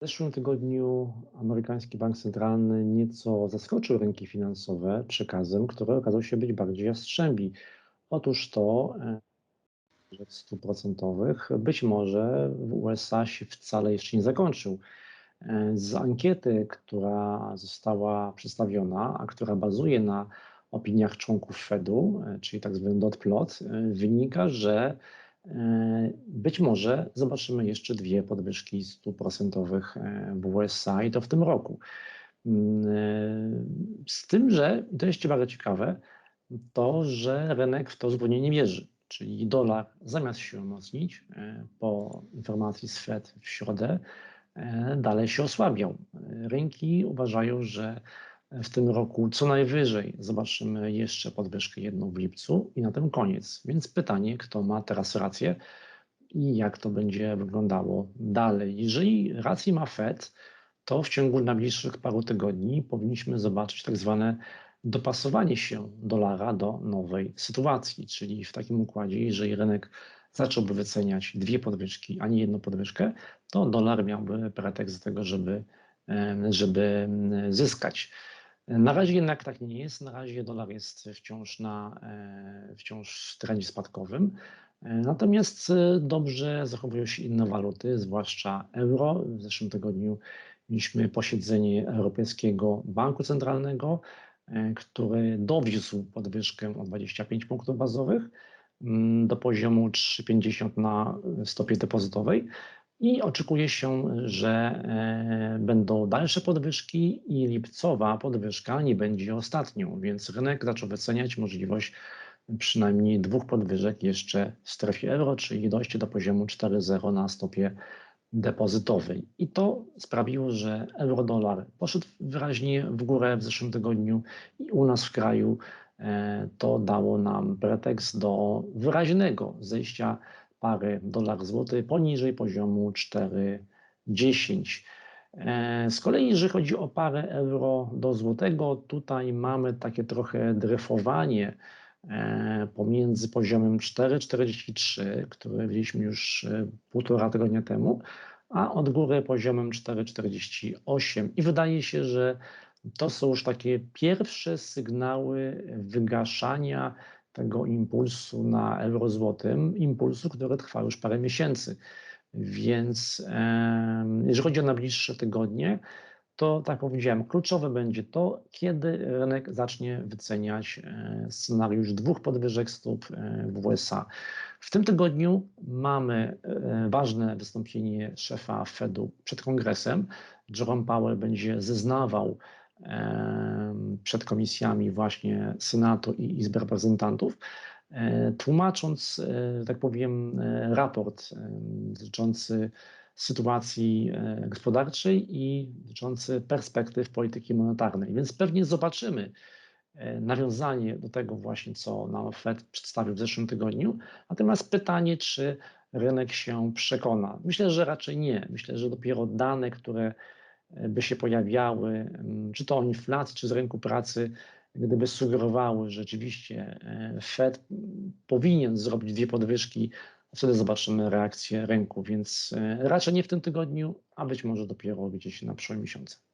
W zeszłym tygodniu amerykański bank centralny nieco zaskoczył rynki finansowe przekazem, który okazał się być bardziej jastrzębi. Otóż to że stóp procentowych być może w USA się wcale jeszcze nie zakończył. Z ankiety, która została przedstawiona, a która bazuje na opiniach członków Fedu, czyli tak zwany dot plot, wynika, że e, być może zobaczymy jeszcze dwie podwyżki stóp procentowych e, w USA i to w tym roku. Mm, e, z tym, że to jest bardzo ciekawe, to, że rynek w to zupełnie nie wierzy czyli dolar zamiast się umocnić po informacji z Fed w środę, dalej się osłabiał. Rynki uważają, że w tym roku co najwyżej zobaczymy jeszcze podwyżkę jedną w lipcu i na tym koniec. Więc pytanie, kto ma teraz rację i jak to będzie wyglądało dalej. Jeżeli rację ma Fed, to w ciągu najbliższych paru tygodni powinniśmy zobaczyć tak zwane dopasowanie się dolara do nowej sytuacji, czyli w takim układzie, jeżeli rynek zacząłby wyceniać dwie podwyżki, a nie jedną podwyżkę, to dolar miałby pretekst do tego, żeby, żeby zyskać. Na razie jednak tak nie jest. Na razie dolar jest wciąż, na, e, wciąż w trendzie spadkowym. E, natomiast e, dobrze zachowują się inne waluty, zwłaszcza euro. W zeszłym tygodniu mieliśmy posiedzenie Europejskiego Banku Centralnego, który dowiózł podwyżkę o 25 punktów bazowych mm, do poziomu 3,50 na stopie depozytowej. I oczekuje się, że e, będą dalsze podwyżki i lipcowa podwyżka nie będzie ostatnią, więc rynek zaczął wyceniać możliwość przynajmniej dwóch podwyżek jeszcze w strefie euro, czyli dojście do poziomu 4,0 na stopie depozytowej. I to sprawiło, że euro-dolar poszedł wyraźnie w górę w zeszłym tygodniu i u nas w kraju e, to dało nam pretekst do wyraźnego zejścia pary dolar-złoty poniżej poziomu 4,10. E, z kolei, jeżeli chodzi o parę euro do złotego, tutaj mamy takie trochę dryfowanie e, pomiędzy poziomem 4,43, który widzieliśmy już e, półtora tygodnia temu, a od góry poziomem 4,48. I wydaje się, że to są już takie pierwsze sygnały wygaszania tego impulsu na euro-złotym, impulsu, który trwa już parę miesięcy. Więc jeżeli chodzi o najbliższe tygodnie, to tak powiedziałem, kluczowe będzie to, kiedy rynek zacznie wyceniać e, scenariusz dwóch podwyżek stóp e, w USA. W tym tygodniu mamy e, ważne wystąpienie szefa Fedu przed kongresem. Jerome Powell będzie zeznawał przed komisjami właśnie Senatu i Izby Reprezentantów, e, tłumacząc, e, tak powiem, e, raport dotyczący sytuacji gospodarczej i dotyczący perspektyw polityki monetarnej. Więc pewnie zobaczymy nawiązanie do tego właśnie, co nam Fed przedstawił w zeszłym tygodniu. Natomiast pytanie, czy rynek się przekona? Myślę, że raczej nie. Myślę, że dopiero dane, które by się pojawiały, mm, czy to o inflacji, czy z rynku pracy, gdyby sugerowały, że rzeczywiście e, Fed powinien zrobić dwie podwyżki, wtedy zobaczymy reakcję rynku, więc e, raczej nie w tym tygodniu, a być może dopiero gdzieś na przyszłym miesiącu.